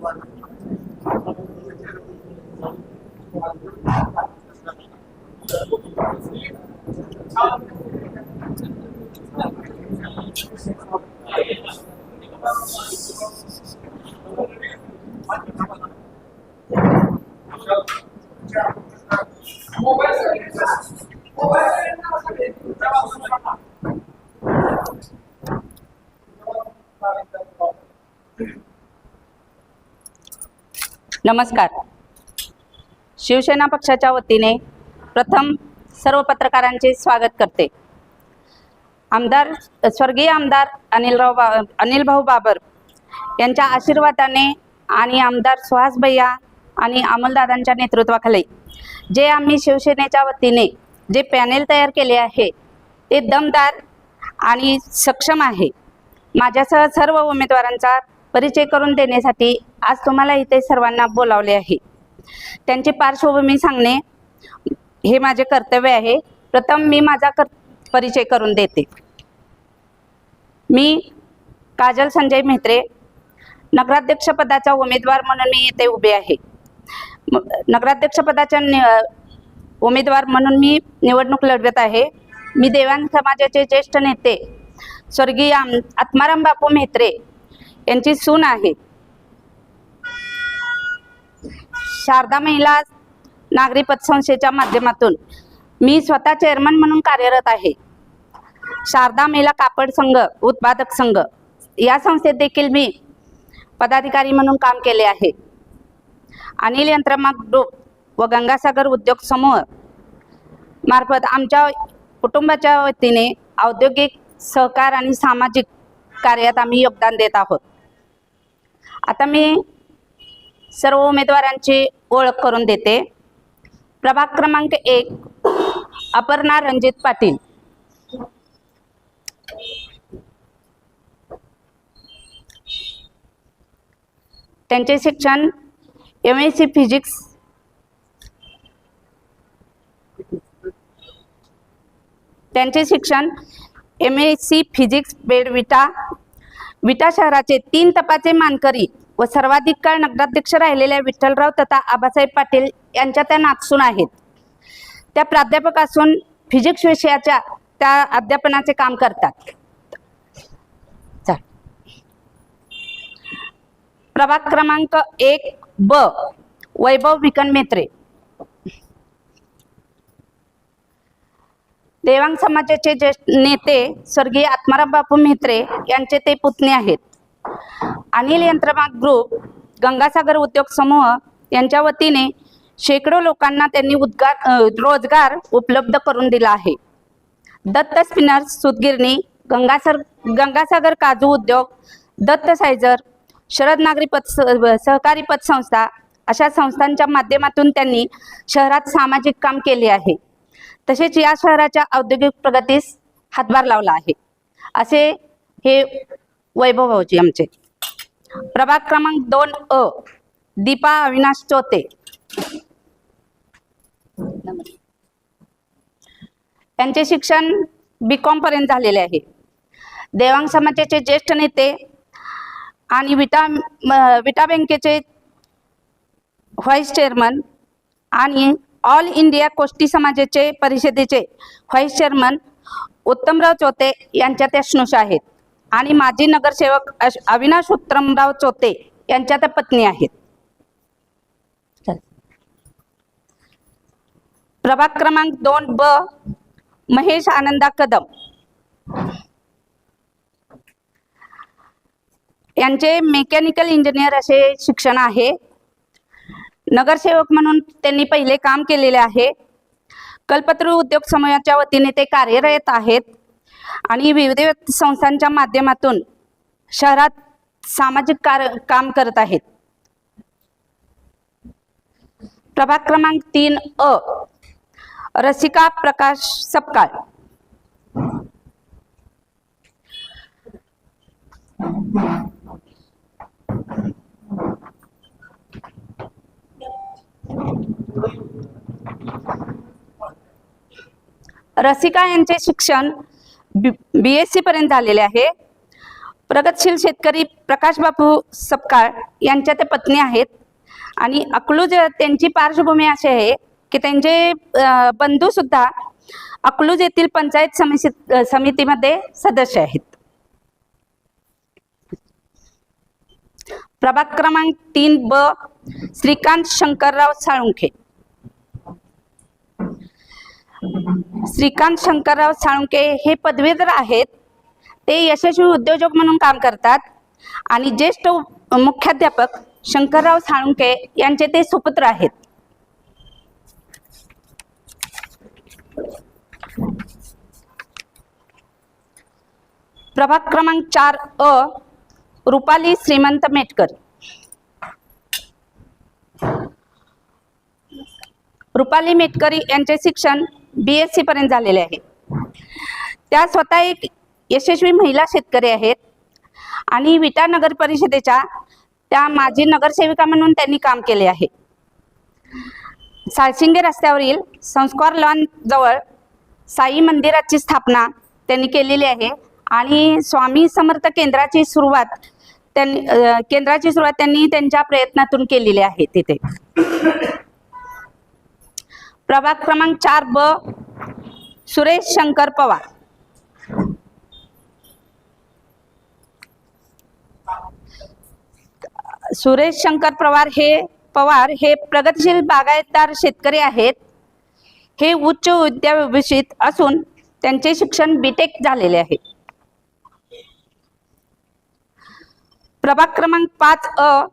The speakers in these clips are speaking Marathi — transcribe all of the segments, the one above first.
我 नमस्कार. शिवसेना पक्षाच्या वतीने प्रथम सर्व पत्रकारांचे स्वागत करते. आमदार स्वर्गीय आमदार अनिलराव बा अनिल भाऊ बाबर यांच्या आशीर्वादाने आणि आमदार सुहास भैया आणि अमलदादांच्या नेतृत्वाखाली जे आम्ही शिवसेनेच्या वतीने जे पॅनेल तयार केले आहे ते दमदार आणि सक्षम आहे. माझ्यासह सर्व उमेदवारांचा परिचय करून देण्यासाठी आज तुम्हाला इथे सर्वांना बोलावले आहे. त्यांची पार्श्वभूमी सांगणे हे माझे कर्तव्य आहे. प्रथम मी माझा कर परिचय करून देते. मी काजल संजय म्हेत्रे नगराध्यक्षपदाचा उमेदवार म्हणून मी इथे उभे आहे. नगराध्यक्षपदाच्या नि उमेदवार म्हणून मी निवडणूक लढवत आहे. मी देवान समाजाचे ज्येष्ठ नेते स्वर्गीय आम आत्माराम बापू म्हेत्रे यांची सून आहे. शारदा महिला नागरी पतसंस्थेच्या माध्यमातून मी स्वतः चेअरमन म्हणून कार्यरत आहे. शारदा महिला कापड संघ उत्पादक संघ या संस्थेत देखील मी पदाधिकारी म्हणून काम केले आहे. अनिल यंत्रमाग ग्रुप व गंगासागर उद्योग समूह मार्फत आमच्या कुटुंबाच्या वतीने औद्योगिक सहकार आणि सामाजिक कार्यात आम्ही योगदान देत आहोत. आता मी सर्व उमेदवारांची ओळख करून देते. प्रभाग क्रमांक एक अपर्णा रणजित पाटील. त्यांचे शिक्षण एम एस सी फिजिक्स त्यांचे शिक्षण एम एस सी फिजिक्स बेडविटा विटा शहराचे तीन तपाचे मानकरी व सर्वाधिक काळ नगराध्यक्ष राहिलेल्या विठ्ठलराव तथा आबासाहेब पाटील यांच्या त्या नागसून आहेत. त्या प्राध्यापक असून फिजिक्स विषयाच्या त्या अध्यापनाचे काम करतात. प्रभाग क्रमांक एक ब वैभव विकन मेत्रे देवांग समाजाचे ज्येष्ठ नेते स्वर्गीय आत्माराम बापू म्हेत्रे यांचे ते पुतणे आहेत. अनिल यंत्रमाग ग्रुप गंगासागर उद्योग समूह यांच्या वतीने शेकडो लोकांना त्यांनी उद्गार रोजगार उपलब्ध करून दिला आहे. दत्त स्पिनर्स सुतगिरणी गंगासर गंगासागर काजू उद्योग दत्त सायझर शरद नागरी पत सहकारी पतसंस्था अशा संस्थांच्या माध्यमातून त्यांनी शहरात सामाजिक काम केले आहे. तसेच या शहराच्या औद्योगिक प्रगतीस हातभार लावला आहे. असे हे वैभव भाऊजी आमचे. प्रभाग क्रमांक दोन अ दीपा अविनाश चोते. त्यांचे शिक्षण बी कॉम पर्यंत झालेले आहे. देवांग समाजाचे ज्येष्ठ नेते आणि विटा विटा बँकेचे व्हाईस चेअरमन आणि ऑल इंडिया कोष्टी समाजाचे परिषदेचे व्हाईस चेअरमन उत्तमराव चोते यांच्या त्या स्नुष आहेत. आणि माजी नगरसेवक अविनाश उत्तमराव चोते यांच्या त्या पत्नी आहेत. प्रभाग क्रमांक दोन ब महेश आनंदा कदम. यांचे मेकॅनिकल इंजिनियर असे शिक्षण आहे. नगरसेवक म्हणून त्यांनी पहिले काम केलेले आहे. कल्पतरू उद्योग समूहाच्या वतीने ते कार्यरत आहेत. आणि विविध संस्थांच्या माध्यमातून शहरात सामाजिक कार काम करत आहेत. प्रभाग क्रमांक तीन अ रसिका प्रकाश सपकाळ. रसिका यांचे शिक्षण बी एस सी पर्यंत झालेले आहे. प्रगतशील शेतकरी प्रकाश बापू सपकाळ यांच्या ते पत्नी आहेत. आणि अकलूज त्यांची पार्श्वभूमी अशी आहे की त्यांचे बंधू सुद्धा अकलूज येथील पंचायत समिती समितीमध्ये सदस्य आहेत. प्रभाग क्रमांक तीन ब श्रीकांत शंकरराव साळुंखे. श्रीकांत शंकरराव साळुंखे हे पदवीधर आहेत. ते यशस्वी उद्योजक म्हणून काम करतात. आणि ज्येष्ठ मुख्याध्यापक शंकरराव साळुंखे यांचे ते सुपुत्र आहेत. प्रभाग क्रमांक चार अ रुपाली श्रीमंत मेटकर. रुपाली मेटकरी यांचे शिक्षण बी एस सी पर्यंत झालेले आहे. त्या स्वतः एक यशस्वी महिला शेतकरी आहेत. आणि विटा नगर परिषदेच्या त्या माजी नगरसेविका म्हणून त्यांनी काम केले आहे. साळशिंगे रस्त्यावरील संस्कार लॉन जवळ साई मंदिराची स्थापना त्यांनी केलेली आहे. आणि स्वामी समर्थ केंद्राची सुरुवात त्यांनी केंद्राची सुरुवात त्यांनी त्यांच्या प्रयत्नातून केलेली आहे तिथे. प्रभाग क्रमांक चार ब सुरेश शंकर पवार. सुरेश शंकर पवार हे पवार हे प्रगतशील बागायतदार शेतकरी आहेत. हे उच्च विद्याभूषित असून त्यांचे शिक्षण बीटेक झालेले आहे. प्रभाग क्रमांक पाच अ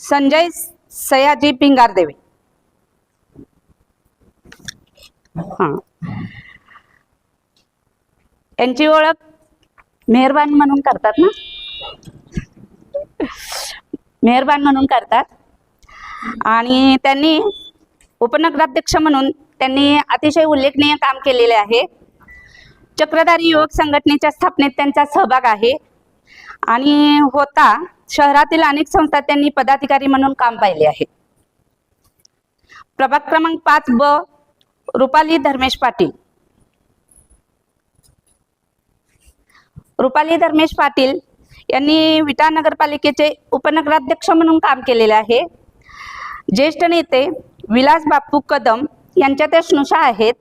संजय सयाजी पिंगारदेवे. हा. यांची ओळख मेहरबान म्हणून करतात ना? मेहरबान म्हणून करतात. आणि त्यांनी उपनगराध्यक्ष म्हणून त्यांनी अतिशय उल्लेखनीय काम केलेले आहे. चक्रधारी युवक संघटनेच्या स्थापनेत त्यांचा सहभाग आहे. आणि होता शहरातील अनेक संस्था त्यांनी पदाधिकारी म्हणून काम पाहिले आहे. प्रभाग क्रमांक पाच ब रुपाली धर्मेश पाटील. रुपाली धर्मेश पाटील यांनी विटा नगरपालिकेचे उपनगराध्यक्ष म्हणून काम केलेले आहे. ज्येष्ठ नेते विलास बापू कदम यांच्या त्या स्नुषा आहेत.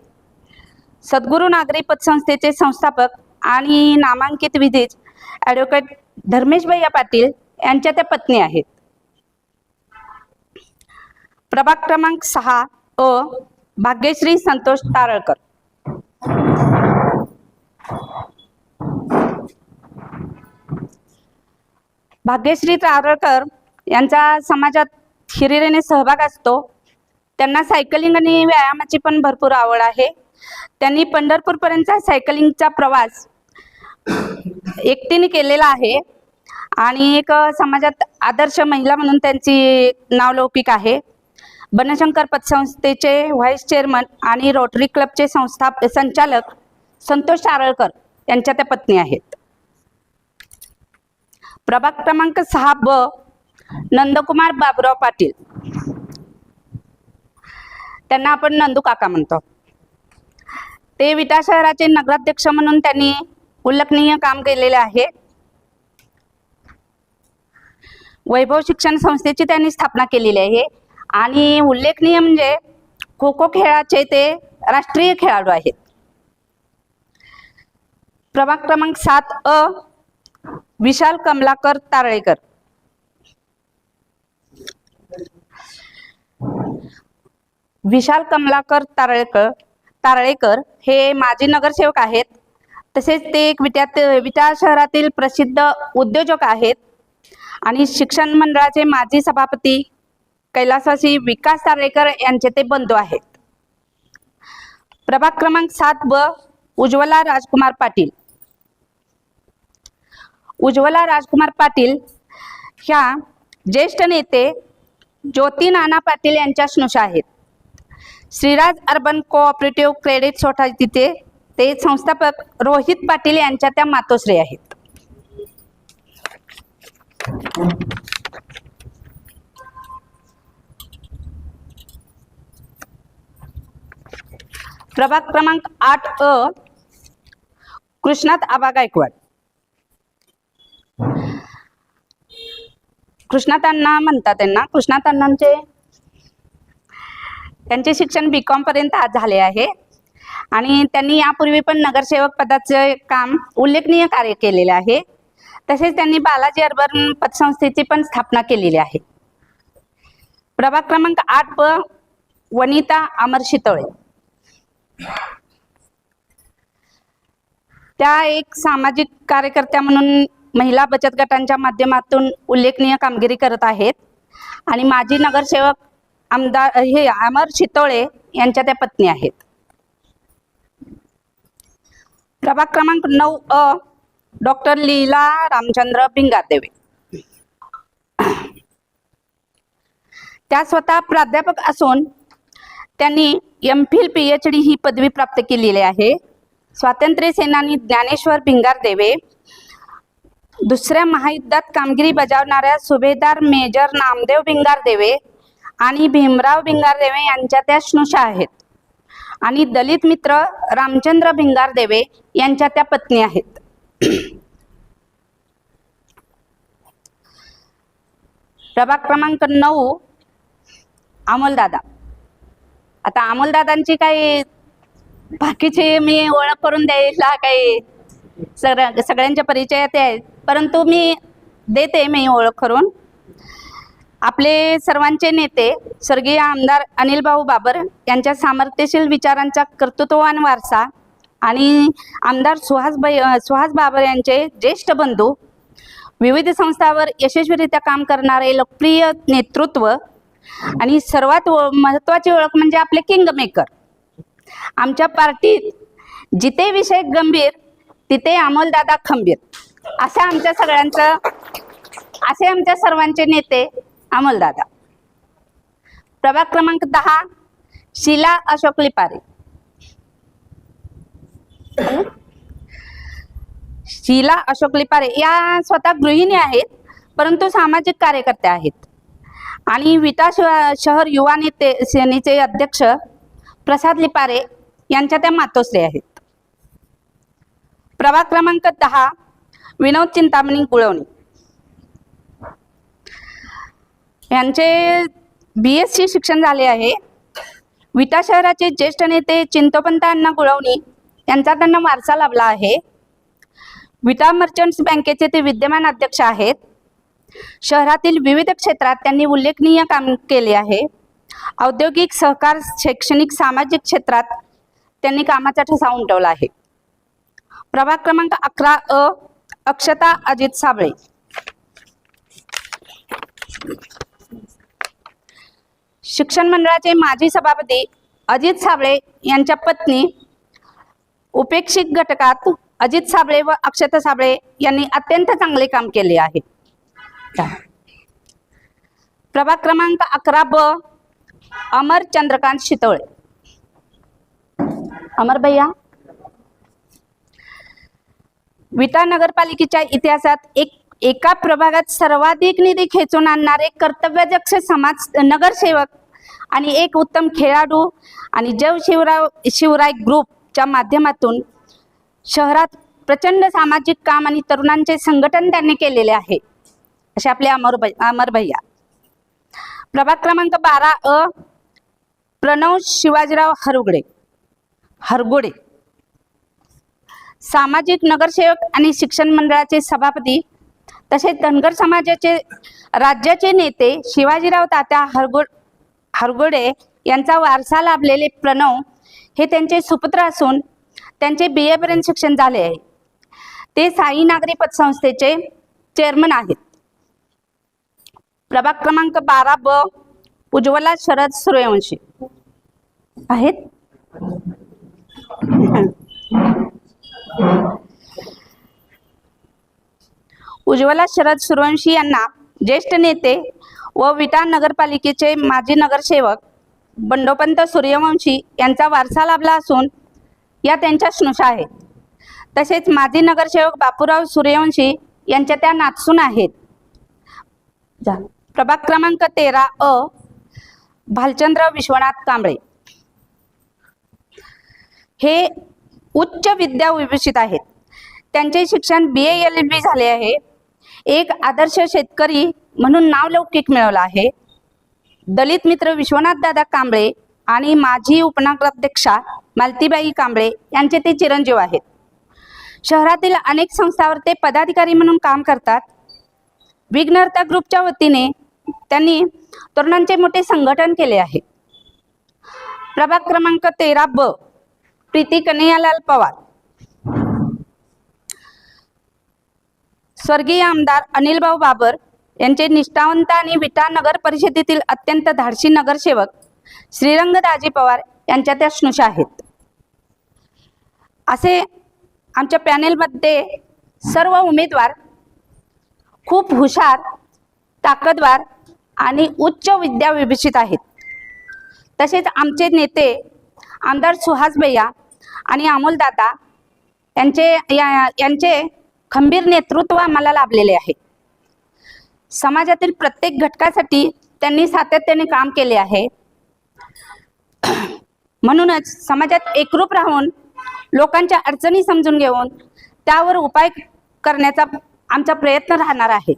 सद्गुरू नागरी पतसंस्थेचे संस्थापक आणि नामांकित विधीज ॲडव्होकेट धर्मेश भैया पाटील यांच्या त्या पत्नी आहेत. प्रभाग क्रमांक सहा अ भाग्यश्री संतोष तारळकर. भाग्यश्री तारळकर यांचा समाजात हिरिरीने सहभाग असतो. त्यांना सायकलिंग आणि व्यायामाची पण भरपूर आवड आहे. त्यांनी पंढरपूरपर्यंतचा सायकलिंगचा प्रवास एकटीने केलेला आहे. आणि एक समाजात आदर्श महिला म्हणून त्यांची नावलौकिक आहे. बनशंकर पतसंस्थेचे व्हाईस चेअरमन आणि रोटरी क्लबचे संस्था संचालक संतोष सारळकर यांच्या त्या पत्नी आहेत. प्रभाग क्रमांक सहा ब नंदकुमार बाबुराव पाटील. त्यांना आपण नंदू काका म्हणतो. ते विटा शहराचे नगराध्यक्ष म्हणून त्यांनी उल्लेखनीय काम केलेले आहे. वैभव शिक्षण संस्थेची त्यांनी स्थापना केलेली आहे. आणि उल्लेखनीय म्हणजे खो खो खेळाचे ते राष्ट्रीय खेळाडू आहेत. प्रभाग क्रमांक सात अ विशाल कमलाकर तारळेकर. विशाल कमलाकर तारळेकर तारळेकर हे माजी नगरसेवक आहेत. तसेच ते एक विट्यात विटा शहरातील प्रसिद्ध उद्योजक आहेत. आणि शिक्षण मंडळाचे माजी सभापती कैलासवासी विकास तारेकर यांचे ते बंधू आहेत. प्रभाग क्रमांक सात ब उज्ज्वला राजकुमार पाटील. उज्ज्वला राजकुमार पाटील ह्या ज्येष्ठ नेते ज्योती नाना पाटील यांच्या स्नुषा आहेत. श्रीराज अर्बन कोऑपरेटिव्ह क्रेडिट सोसायटीचे ते संस्थापक रोहित पाटील यांच्या त्या मातोश्री आहेत. प्रभाग क्रमांक आठ अ कृष्णात आबा गायकवाड. कृष्णातांना म्हणतात त्यांना. कृष्णातांनांचे त्यांचे शिक्षण बी कॉम पर्यंत आज झाले आहे. आणि त्यांनी यापूर्वी पण नगरसेवक पदाचे काम उल्लेखनीय कार्य केलेले आहे. तसेच त्यांनी बालाजी अर्बन पतसंस्थेची पण स्थापना केलेली आहे. प्रभाग क्रमांक आठ प वनिता अमर शितोळे. त्या एक सामाजिक कार्यकर्त्या म्हणून महिला बचत गटांच्या माध्यमातून उल्लेखनीय कामगिरी करत आहेत. आणि माजी नगरसेवक आमदार हे अमर शितोळे यांच्या त्या पत्नी आहेत. प्रभाग क्रमांक नऊ अ डॉक्टर लीला रामचंद्र भिंगादेवे त्या स्वतः प्राध्यापक असून त्यांनी M Phil P H D ही पदवी प्राप्त केलेली आहे. स्वातंत्र्य सेनानी ज्ञानेश्वर भिंगारदेवे दुसऱ्या महायुद्धात कामगिरी बजावणाऱ्या सुभेदार मेजर नामदेव भिंगार देवे आणि भीमराव भिंगार देवे यांच्या त्या स्नुषा आहेत आणि दलित मित्र रामचंद्र भिंगार देवे यांच्या त्या पत्नी आहेत. प्रभाग क्रमांक नऊ अमोलदादा. आता अमोलदादांची काही बाकीची मी ओळख करून द्यायला काही सगळ्या सगळ्यांच्या परिचयात आहेत परंतु मी देते मी ओळख करून. आपले सर्वांचे नेते स्वर्गीय आमदार अनिल भाऊ बाबर यांच्या सामर्थ्यशील विचारांचा कर्तृत्ववान वारसा आणि आमदार सुहास भाई सुहास बाबर यांचे ज्येष्ठ बंधू विविध संस्थांवर यशस्वीरित्या काम करणारे लोकप्रिय नेतृत्व आणि सर्वात महत्वाची महत्त्वाची ओळख म्हणजे आपले किंग मेकर आमच्या पार्टीत जिथे विषय गंभीर तिथे अमोलदादा खंबीर. असं आमच्या सगळ्यांचं असे आमच्या सर्वांचे नेते अमोलदादा प्रभाग क्रमांक दहा शीला अशोक लिपारे. शीला अशोक लिपारे या स्वतः गृहिणी आहेत परंतु सामाजिक कार्यकर्त्या आहेत. आणि विटा श- शहर युवा नेते सेनेचे अध्यक्ष प्रसाद लिपारे यांच्या त्या मातोश्री आहेत. प्रभाग क्रमांक दहा विनोद चिंतामणी गुळवणी. यांचे बी एस सी शिक्षण झाले आहे. विटा शहराचे ज्येष्ठ नेते चिंतोपंत अण्णा गुळवणी यांचा त्यांना वारसा लाभला आहे. विटा मर्चंट्स बँकेचे ते विद्यमान अध्यक्ष आहेत. शहरातील विविध क्षेत्रात त्यांनी उल्लेखनीय काम केले आहे. औद्योगिक सहकार शैक्षणिक सामाजिक क्षेत्रात त्यांनी कामाचा ठसा उमटवला आहे. प्रभाग क्रमांक अकरा अ अक्षता अजित साबळे. शिक्षण मंडळाचे माजी सभापती अजित साबळे यांच्या पत्नी उपेक्षित घटकात अजित साबळे व अक्षता साबळे यांनी अत्यंत चांगले काम केले आहे. प्रभाग क्रमांक अकरा ब. अमर चंद्रकांत शितोळे. अमर भैया. विटा नगरपालिकेच्या इतिहासात एक एका प्रभागात सर्वाधिक निधी खेचून आणणारे कर्तव्यदक्ष समाज नगरसेवक आणि एक उत्तम खेळाडू आणि जव शिवराव शिवराय ग्रुपच्या माध्यमातून शहरात प्रचंड सामाजिक काम आणि तरुणांचे संघटन त्यांनी केलेले आहे. असे आपले अमर भै अमर भैया. प्रभाग क्रमांक बारा अ प्रणव शिवाजीराव हरुगडे. हरगोडे. सामाजिक नगरसेवक आणि शिक्षण मंडळाचे सभापती तसेच धनगर समाजाचे राज्याचे नेते शिवाजीराव तात्या हरगो हरगोडे यांचा वारसा लाभलेले प्रणव हे त्यांचे सुपुत्र असून त्यांचे बी एपर्यंत शिक्षण झाले आहे. ते साई नागरी पतसंस्थेचे चेअरमन आहेत. प्रभाग क्रमांक बारा ब उज्ज्वला शरद सूर्यवंशी. आहेत? उज्ज्वला शरद सूर्यवंशी यांना ज्येष्ठ नेते व विटा नगरपालिकेचे माजी नगरसेवक बंडोपंत सूर्यवंशी यांचा वारसा लाभला असून या त्यांच्या स्नुषा आहेत. तसेच माजी नगरसेवक बापूराव सूर्यवंशी यांच्या त्या नातसून आहेत. झालं. प्रभाग क्रमांक तेरा अ भालचंद्र विश्वनाथ कांबळे. हे उच्च विद्या विभूषित आहेत. त्यांचे शिक्षण बी एल बी झाले आहे. एक आदर्श शेतकरी म्हणून नावलौकिक मिळवला आहे. दलित मित्र विश्वनाथ दादा कांबळे आणि माजी उपनगराध्यक्षा मालतीबाई कांबळे यांचे ते चिरंजीव आहेत. शहरातील अनेक संस्थावर ते पदाधिकारी म्हणून काम करतात. विघ्नर्ता ग्रुपच्या वतीने त्यांनी तरुणांचे मोठे संघटन केले आहे. प्रभाग क्रमांक तेरा ब प्रीती कन्हैयालाल पवार. स्वर्गीय आमदार अनिलभाऊ बाबर यांचे निष्ठावंत आणि विटा नगर परिषदेतील अत्यंत धाडसी नगरसेवक श्रीरंगदाजी पवार यांच्या त्या स्नुषा आहेत. असे आमच्या पॅनेलमध्ये सर्व उमेदवार खूप हुशार ताकदवार आणि उच्च विद्या विभूषित आहेत. तसेच आमचे नेते आमदार सुहास भैया आणि अमोलदादा यांचे या यांचे खंबीर नेतृत्व आम्हाला लाभलेले आहे. समाजातील प्रत्येक घटकासाठी त्यांनी सातत्याने काम केले आहे. म्हणूनच समाजात एकरूप राहून लोकांच्या अडचणी समजून घेऊन त्यावर उपाय करण्याचा आमचा प्रयत्न राहणार आहे.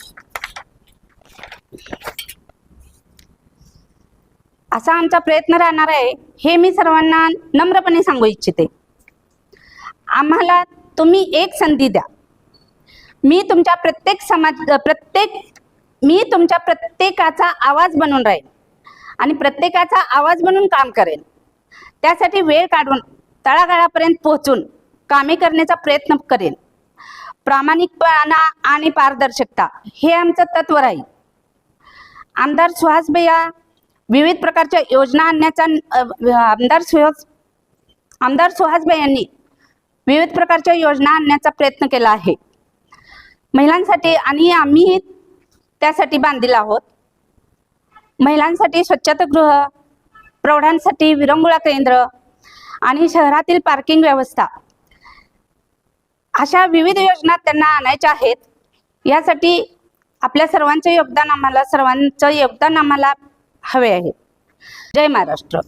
असा आमचा प्रयत्न राहणार आहे हे मी सर्वांना नम्रपणे सांगू इच्छिते. आम्हाला तुम्ही एक संधी द्या. मी तुमच्या प्रत्येक समाज प्रत्येक मी तुमच्या प्रत्येकाचा आवाज बनून राहील आणि प्रत्येकाचा आवाज बनून काम करेन त्यासाठी वेळ काढून तळागाळापर्यंत पोहोचून कामे करण्याचा प्रयत्न करेन प्रामाणिकपणा आणि पारदर्शकता हे आमचं तत्व राहील. आमदार सुहास भैया विविध प्रकारच्या योजना आणण्याचा आमदार सुहास आमदार सुहास यांनी विविध प्रकारच्या योजना आणण्याचा प्रयत्न केला आहे. महिलांसाठी आणि आम्ही त्यासाठी बांधील आहोत. महिलांसाठी स्वच्छतागृह प्रौढांसाठी विरंगुळा केंद्र आणि शहरातील पार्किंग व्यवस्था. अशा विविध योजना त्यांना आणायच्या आहेत. यासाठी आपल्या सर्वांचे योगदान आम्हाला सर्वांचं योगदान आम्हाला हवे आहे. जय महाराष्ट्र.